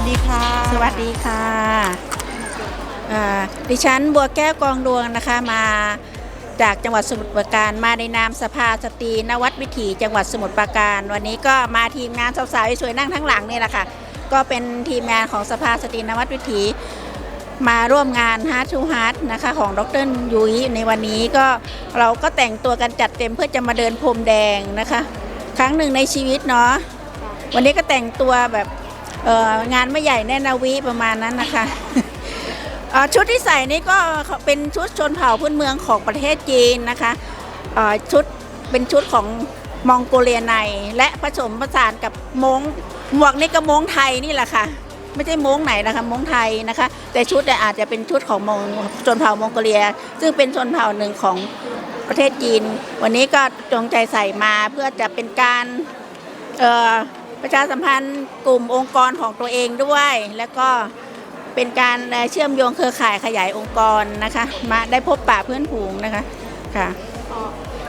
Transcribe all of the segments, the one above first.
วัสดีค่ะ สวัสดีค่ะดิฉันบัวแก้วกองดวงนะคะมาจากจังหวัดสมุทรปราการมาในนามสภาสตรีนวัดวิถีจังหวัดสมุทรปราการ วันนี้ก็มาทีมงานสาวๆสวยนั่งทั้งหลังนี่แหละค่ะ ก็เป็นทีมงานของสภาสตรีนวัดวิถีมาร่วมงานฮาร์ทูฮาร์ t นะคะของดรยุ้ยในวันนี้ก็เราก็แต่งตัวกันจัดเต็มเพื่อจะมาเดินพรมแดงนะคะ ครั้งหนึ่งในชีวิตเนาะวันนี้ก็แต่งตัวแบบ งานไม่ใหญ่แน่นาวิประมาณนั้นนะคะชุดที่ใส่นี่ก็เป็นชุดชนเผ่าพื้นเมืองของประเทศจีนนะคะชุดเป็นชุดของมองโกเลียใน และผสมผสานกับมงหมวกนี่ก็มงไทยนี่แหละค่ะ ไม่ใช่มงไหนนะคะมงไทยนะคะ แต่ชุดเนี่ยอาจจะเป็นชุดของมงชนเผ่ามองโกเลีย ซึ่งเป็นชนเผ่าหนึ่งของประเทศจีน วันนี้ก็จงใจใส่มาเพื่อจะเป็นการ ประชาสัมพันธ์กลุ่มองค์กรของตัวเองด้วย แล้วก็เป็นการเอ่อเชื่อมโยงเครือข่ายขยายองค์กรนะคะ มาได้พบปะเพื่อนผูงนะคะค่ะ ก็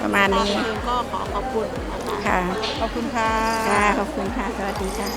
ประมาณนี้ทงเองก็ขอขอบคุณนะคะ ค่ะขอบคุณค่ะ ค่ะขอบคุณค่ะ สวัสดีค่ะ